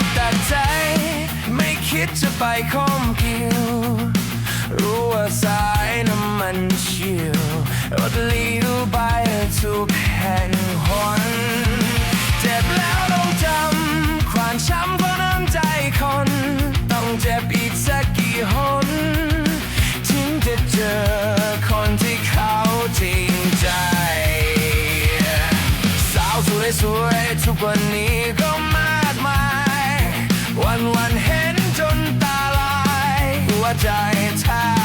อกแต่ใจ ไม่คิดจะไปคมกิวรู้ว่าสายน้ำมันเชี่ยวอดลีดูใบทุกแห่งหนเจ็บแล้วต้องจำความช้ำเพราะน้ำใจคน ต้องเจ็บอีกสักกี่หนถึงจะเจอคนที่เขาจริงใจ สาวสวยสวยทุกวันนี้ก็มา วันวันเห็นจนตาลายหัวใจแทบ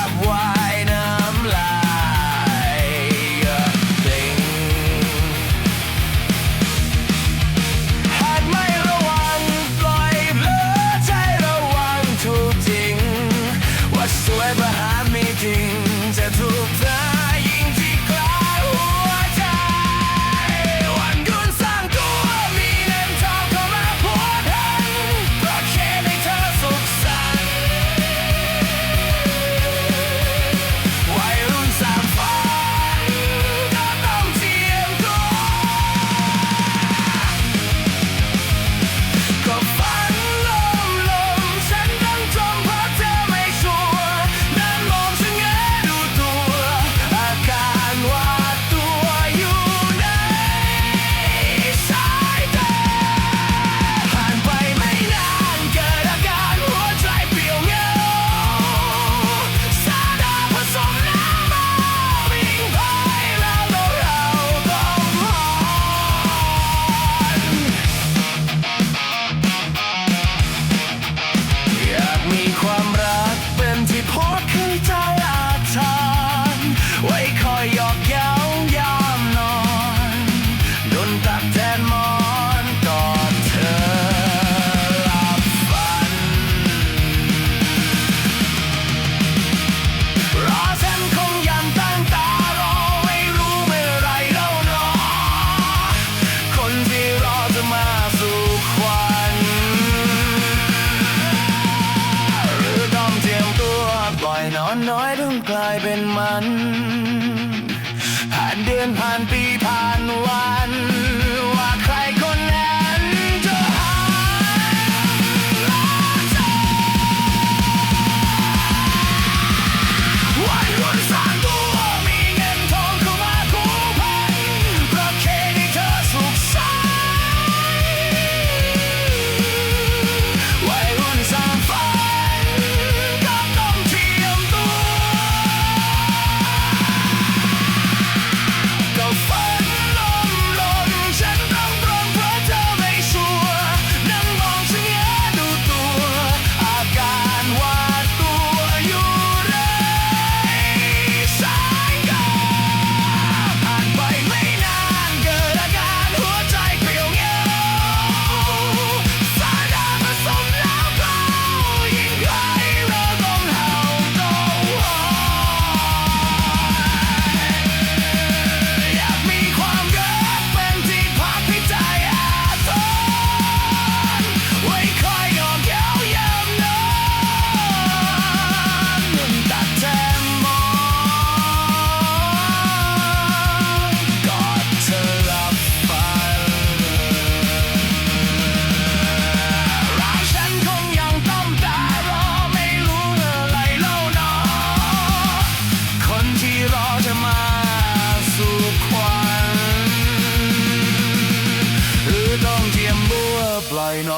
ผ่านเดือนผ่านปีผ่านวัน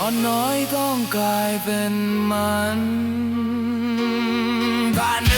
อนน้อยต้องกลายเป็นมันบ้าน